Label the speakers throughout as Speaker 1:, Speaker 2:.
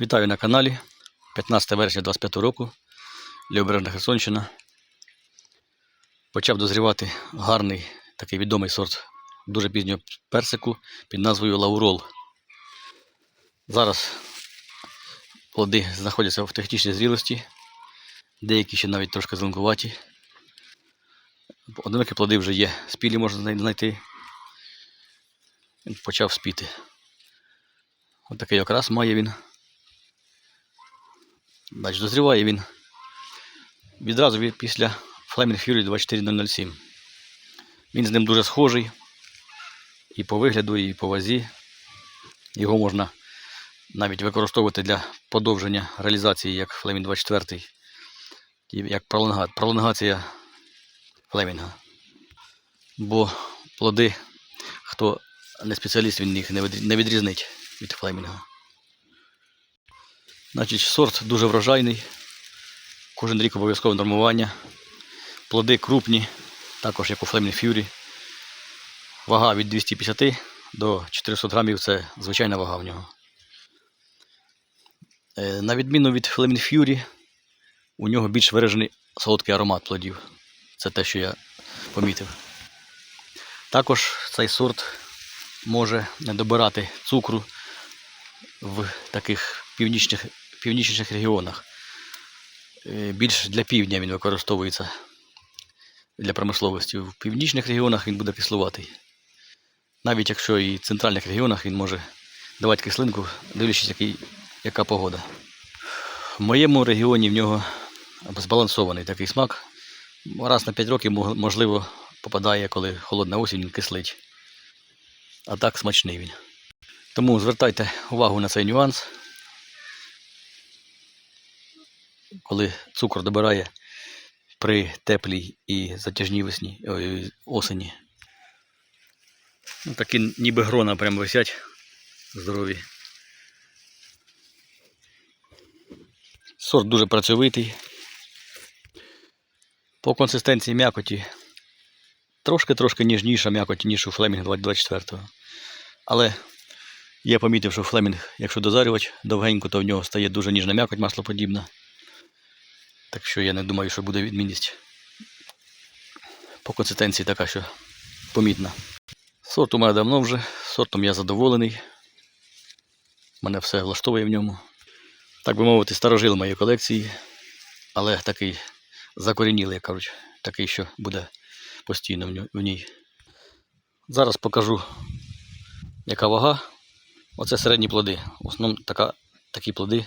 Speaker 1: Вітаю на каналі. 15 вересня 25 року. Лівобережна Херсонщина. Почав дозрівати гарний такий відомий сорт дуже пізнього персику під назвою Лаурол. Зараз плоди знаходяться в технічній зрілості, деякі ще навіть трошки зеленкуваті. Одинокі плоди вже є, спілі можна знайти. Він почав спіти. Ось такий окрас має він. Значить, дозріває він відразу після Flaming Fury 24007. Він з ним дуже схожий і по вигляду, і по вазі. Його можна навіть використовувати для подовження реалізації як Flaming 24, як пролонга- пролонгація Флемінга. Бо плоди, хто не спеціаліст, він їх не відрізнить від Флемінга. Значить, сорт дуже врожайний. Кожен рік обов'язкове нормування. Плоди крупні, також як у Flaming Fury. Вага від 250 до 400 грамів це звичайна вага в нього. Е, На відміну від Flaming Fury, у нього більш виражений солодкий аромат плодів. Це те, що я помітив. Також цей сорт може не добирати цукру в таких північних, північних регіонах. Е, Більш для півдня він використовується для промисловості. В північних регіонах він буде кислуватий. Навіть якщо і в центральних регіонах він може давати кислинку, дивлячись, який, яка погода. В моєму регіоні в нього збалансований такий смак. Раз на 5 років, можливо, попадає, коли холодна осінь, він кислить. А так смачний він. Тому звертайте увагу на цей нюанс. Коли цукор добирає при теплій і затяжній весні, ой, осені. Ну, такі ніби грона прям висять здорові. Сорт дуже працьовитий. По консистенції м'якоті трошки-трошки ніжніша м'якоті, ніж у Флемінг 24-го. Але я помітив, що Флемінг, якщо дозарювати довгенько, то в нього стає дуже ніжна м'якоть, маслоподібна. Так що я не думаю, що буде відмінність. По консистенції така, що помітна. Сорт у мене давно вже, сортом я задоволений. Мене все влаштовує в ньому. Так би мовити, старожил моєї колекції, але такий закорінілий, як кажуть, такий, що буде постійно в ній. Зараз покажу, яка вага. Оце середні плоди. В основному така, такі плоди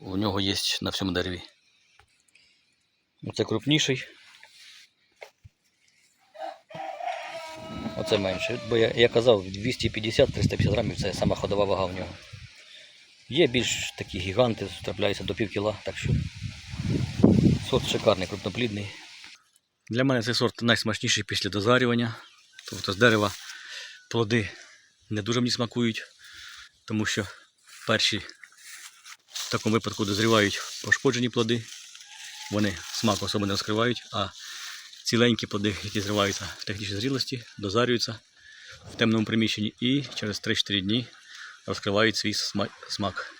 Speaker 1: у нього є на всьому дереві. Оце крупніший. Оце менше. Бо я, я казав, 250-350 грамів це сама ходова вага в нього. Є більш такі гіганти, трапляються до пів кіла, так що сорт шикарний, крупноплідний. Для мене цей сорт найсмачніший після дозарювання. Тобто з дерева плоди не дуже мені смакують, тому що перші в такому випадку дозрівають пошкоджені плоди. Вони смак особо не розкривають, а ціленькі плоди, які зриваються в технічній зрілості, дозарюються в темному приміщенні і через 3-4 дні розкривають свій смак.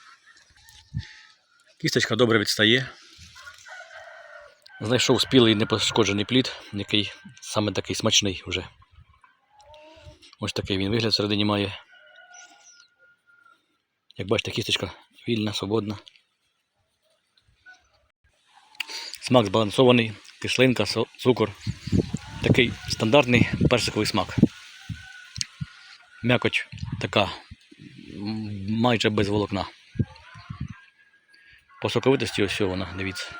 Speaker 1: Кісточка добре відстає. Знайшов спілий непошкоджений плід, який саме такий смачний вже. Ось такий він вигляд всередині має. Як бачите, кісточка вільна, свободна. Смак збалансований, кислинка, цукор. Такий стандартний персиковий смак. М'якоть така майже без волокна. По соковитості ось вона, дивіться.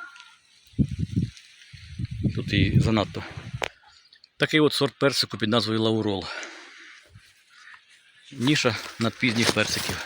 Speaker 1: Тут і занадто. Такий от сорт персику під назвою Лаурол. Ніша над пізніх персиків.